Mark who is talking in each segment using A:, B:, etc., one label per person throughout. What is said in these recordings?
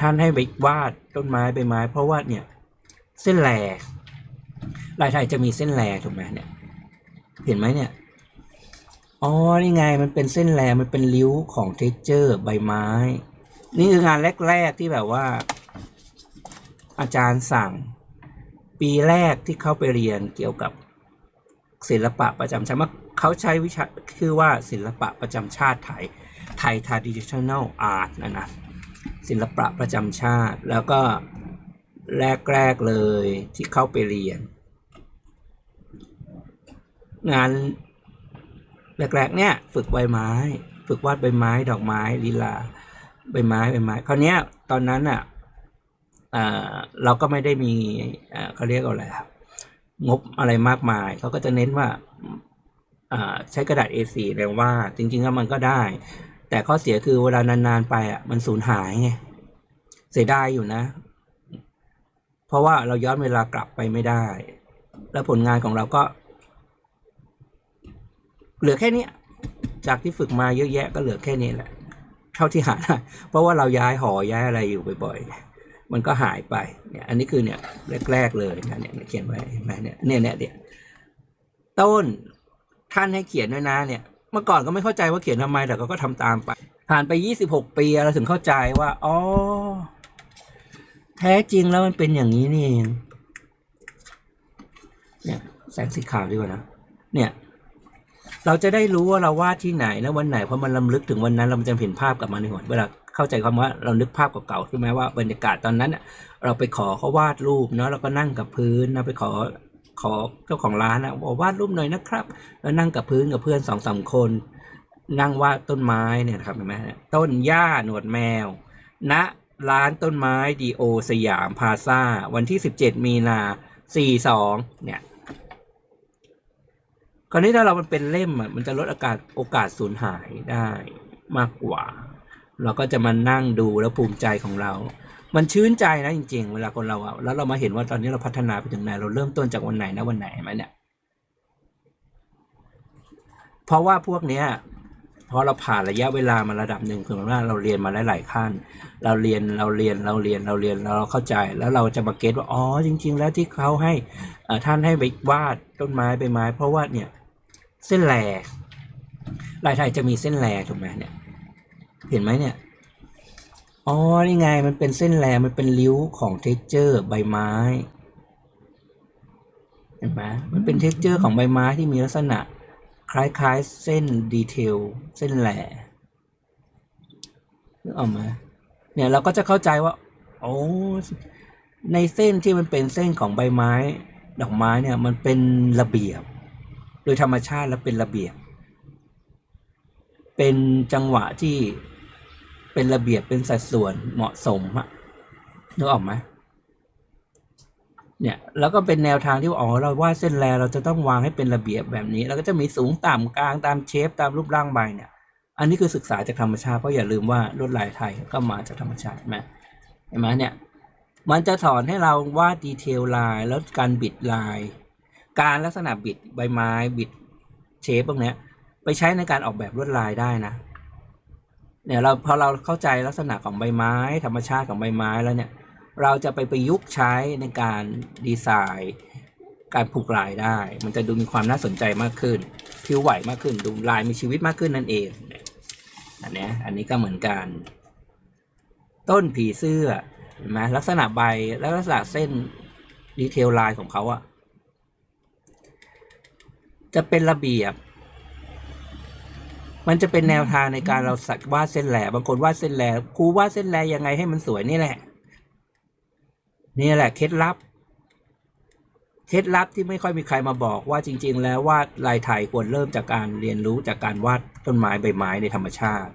A: ท่านให้ไปวาดต้นไม้ใบไม้ เพราะว่าเนี่ยเส้นแหลกลายไทยจะมีเส้นแหลถูกไหมเนี่ย เห็นไหมเนี่ยอ๋อนี่ไงมันเป็นเส้นแหลมันเป็นริ้วของเท็กเจอร์ใบไม้ นี่คืองานแรกๆที่แบบว่า อาจารย์สั่ง ปีแรกที่เข้าไปเรียนเกี่ยวกับศิลปะประจำชาติเขาใช้วิชาชื่อว่าศิลปะประจำชาติไทยไทย traditional art นะนะ ศิลปะประจำชาติ แล้วก็แรก ๆ เลยที่เข้าไปเรียน งานแรก ๆ เนี่ย ฝึกใบไม้ ฝึกวาดใบไม้ ดอกไม้ลีลา ใบไม้ใบไม้คราวนี้ตอนนั้นอะเราก็ไม่ได้มีเขาเรียกว่าอะไรครับงบอะไรมากมาย เขาก็จะเน้นว่าใช้กระดาษ A4 เรียกว่า จริงๆแล้วมันก็ได้ แต่ข้อเสียคือเวลานานๆไปอะมันสูญหายไงเสียดายอยู่นะ เพราะว่าเราย้อนเวลากลับไปไม่ได้ แล้วผลงานของเราก็ เหลือแค่นี้จากที่ฝึกมาเยอะแยะก็เหลือแค่นี้แหละ เท่าที่หาได้เพราะว่าเราย้ายหอย้ายอะไรอยู่บ่อยๆมันก็หายไปเนี่ย อันนี้คือเนี่ยแรก ๆ เลยนะเนี่ยเขียนไว้เห็นไหมเนี่ยเนี่ยเนี่ยเนี่ยต้นท่านให้เขียนด้วยนะเนี่ย เมื่อก่อนก็ไม่เข้าใจว่าเขียนทำไมแต่ก็ก็ทำตามไป ผ่านไปยี่สิบหกปีเราถึงเข้าใจว่าอ๋อแท้จริงแล้วมันเป็นอย่างนี้นี่เองเนี่ยแสงสีขาวดีกว่านะเนี่ยเราจะได้รู้ว่าเราวาดที่ไหนนะวันไหนเพราะมันลำลึกถึงวันนั้นเราจะเห็นภาพกลับมาในหัวเวลาเข้าใจคำว่าเรานึกภาพเก่าๆใช่ไหมว่าบรรยากาศตอนนั้นเราไปขอเขาวาดรูปเนาะเราก็นั่งกับพื้นนะไปขอ ขอเจ้าของร้านนะบอกวาดรูปหน่อยนะครับ แล้วนั่งกับพื้นกับเพื่อนสองสามคน นั่งวาดต้นไม้เนี่ยครับเห็นไหมต้นหญ้าหนวดแมวณร้านต้นไม้ดีโอสยามพาซาวันที่ 17 มีนา 42 เนี่ยคราวนี้ถ้าเรามันเป็นเล่มมันจะลดโอกาสโอกาสสูญหายได้มากกว่า เราก็จะมานั่งดูแล้วภูมิใจของเรา มันชื่นใจนะจริง ๆ เวลาคนเราอะแล้วเรามาเห็นว่าตอนนี้เราพัฒนาไปถึงไหน เราเริ่มต้นจากวันไหนนะวันไหนไหมเนี่ย เพราะว่าพวกเนี้ยพอเราผ่านระยะเวลามาระดับหนึ่งคือหมายว่าเราเรียนมาหลายๆขั้น เราเรียนเราเรียนเราเรียนเราเรียนเราเข้าใจแล้วเราจะมาเก็ตว่าอ๋อจริง ๆ แล้วที่เขาให้ท่านให้ไปวาดต้นไม้ใบไม้ เพราะว่าเนี่ยเส้นแหลลายไทยจะมีเส้นแหลถูกไหมเนี่ย เห็นไหมเนี่ย อ๋อ นี่ไง มันเป็นเส้นแหลมันเป็นริ้วของเท็กเจอร์ใบไม้ เห็นไหมมันเป็นเท็กเจอร์ของใบไม้ที่มีลักษณะ คล้ายๆ เส้นดีเทล เส้นแหลนึกออกไหมเนี่ยเราก็จะเข้าใจว่า โอ้ในเส้นที่มันเป็นเส้นของใบไม้ ดอกไม้เนี่ย มันเป็นระเบียบ โดยธรรมชาติแล้วเป็นระเบียบ เป็นจังหวะที่เป็นระเบียบเป็นสัดส่วนเหมาะสมอะนึกออกไหมเนี่ยแล้วก็เป็นแนวทางที่ว่าอ๋อเราวาดเส้นแลเราจะต้องวางให้เป็นระเบียบแบบนี้ แล้วก็จะมีสูงต่ำกลางตามเชฟตามรูปร่างใบเนี่ย อันนี้คือศึกษาจากธรรมชาติเพราะอย่าลืมว่าลวดลายไทยก็มาจากธรรมชาติเห็นไหมเห็นไหมเนี่ย มันจะสอนให้เราวาดดีเทลลายแล้วการบิดลาย การลักษณะบิดใบไม้บิดเชฟพวกเนี้ย ไปใช้ในการออกแบบลวดลายได้นะ เนี่ยเราพอเราเข้าใจลักษณะของใบไม้ ธรรมชาติของใบไม้แล้วเนี่ยเราจะไปประยุกต์ใช้ในการดีไซน์ การผูกลายได้ มันจะดูมีความน่าสนใจมากขึ้นผิวไหวมากขึ้นดูลายมีชีวิตมากขึ้นนั่นเองอันเนี้ยอันนี้ก็เหมือนกัน ต้นผีเสื้อเห็นไหมลักษณะใบและลักษณะเส้นดีเทลลายของเขาอะจะเป็นระเบียบ มันจะเป็นแนวทางในการเราสักวาดเส้นแหลบางคนวาดเส้นแหลครูวาดเส้นแหลยังไงให้มันสวยนี่แหละ นี่แหละเคล็ดลับ เคล็ดลับที่ไม่ค่อยมีใครมาบอกว่าจริง ๆ แล้ววาดลายไทยควรเริ่มจากการเรียนรู้จากการวาดต้นไม้ใบไม้ในธรรมชาติ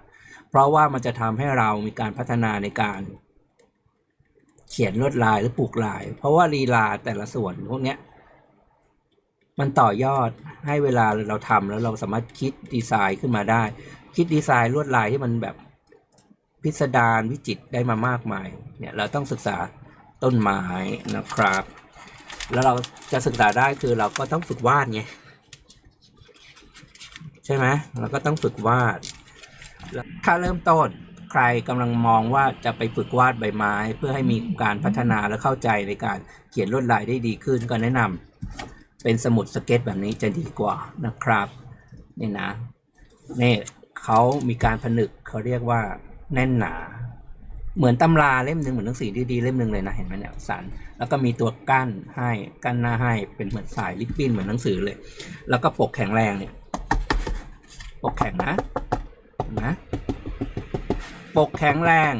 A: เพราะว่ามันจะทำให้เรามีการพัฒนาในการ เขียนลวดลายหรือปลูกลาย เพราะว่าลีลาแต่ละส่วนพวกเนี้ย มันต่อยอดให้เวลาเราทำแล้วเราสามารถคิดดีไซน์ขึ้นมาได้ คิดดีไซน์ลวดลายที่มันแบบพิสดารวิจิตได้มามากมายเนี่ยเราต้องศึกษาต้นไม้นะครับ แล้วเราจะศึกษาได้คือเราก็ต้องฝึกวาดไงใช่ไหมเราก็ต้องฝึกวาดถ้าเริ่มต้นใครกำลังมองว่าจะไปฝึกวาดใบไม้ เพื่อให้มีการพัฒนาและเข้าใจในการเขียนลวดลายได้ดีขึ้นก็แนะนำ เป็นสมุดสเก็ตแบบนี้จะดีกว่านะครับนี่นะนี่เขามีการผนึกเขาเรียกว่าแน่นหนา เหมือนตำราเล่มหนึ่งเหมือนหนังสือดีๆเล่มหนึ่งเลยนะเห็นไหมเนี่ยสันแล้วก็มีตัวกั้นให้กั้นหน้าให้เป็นเหมือนสายลิปปิ้นเหมือนหนังสือเลย แล้วก็ปกแข็งแรงเนี่ยปกแข็งนะนไหมปกแข็งแรง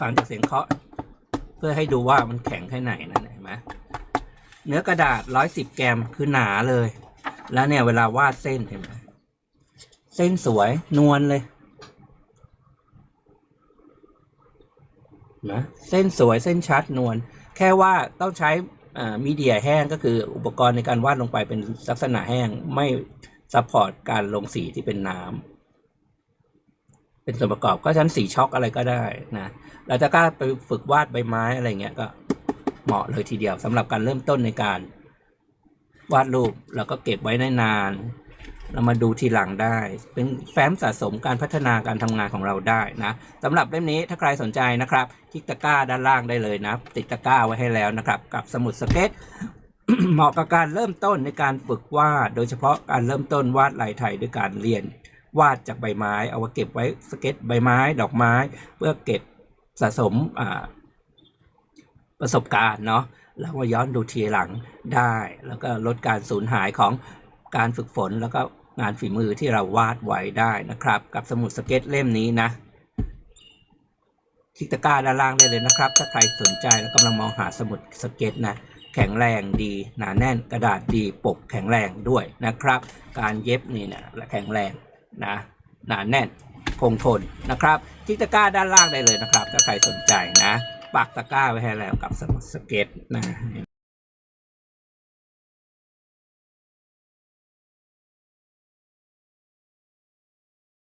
A: ฟังจากเสียงเคาะ เพื่อให้ดูว่ามันแข็งแค่ไหนนะ เนื้อกระดาษร้อยสิบแกรมคือหนาเลย แล้วเนี่ยเวลาวาดเส้นเห็นไหมเส้นสวยนวลเลยนะเส้นสวยเส้นชัดนวลแค่ว่าต้องใช้มีเดียแห้งก็คืออุปกรณ์ในการวาดลงไปเป็นลักษณะแห้งไม่ซัพพอร์ตการลงสีที่เป็นน้ำเป็นส่วนประกอบก็ชั้นสีช็อกอะไรก็ได้นะแล้วถ้ากล้าไปฝึกวาดใบไม้อะไรเงี้ยก็ เหมาะเลยทีเดียวสำหรับการเริ่มต้นในการวาดรูปแล้วก็เก็บไว้ได้นาน เรามาดูทีหลังได้ เป็นแฟ้มสะสมการพัฒนาการทำงานของเราได้นะสำหรับเล่มนี้ถ้าใครสนใจนะครับ คลิกตะกร้าด้านล่างได้เลยนะ ติดตะกร้าไว้ให้แล้วนะครับ กับสมุดสเก็ตเหมาะกับการเริ่มต้นในการฝึกวาด โดยเฉพาะการเริ่มต้นวาดลายไทยด้วยการเรียน วาดจากใบไม้ เอาไว้เก็บไว้สเก็ตใบไม้ ดอกไม้ เพื่อเก็บสะสมอ่า ประสบการณ์เนาะแล้วมาย้อนดูทีหลังได้ แล้วก็ลดการสูญหายของการฝึกฝนแล้วก็งานฝีมือที่เราวาดไว้ได้นะครับ กับสมุดสเก็ตเล่มนี้นะคลิกตะกร้าด้านล่างได้เลยนะครับ ถ้าใครสนใจแล้วกำลังมองหาสมุดสเก็ตนะแข็งแรงดีหนาแน่นกระดาษดีปกแข็งแรงด้วยนะครับ การเย็บนี่นะและแข็งแรงนะหนาแน่นคงทนนะครับคลิกตะกร้าด้านล่างได้เลยนะครับ ถ้าใครสนใจนะ ปักตะกร้าไว้ให้แล้วกับสมุดสเก็ตนะ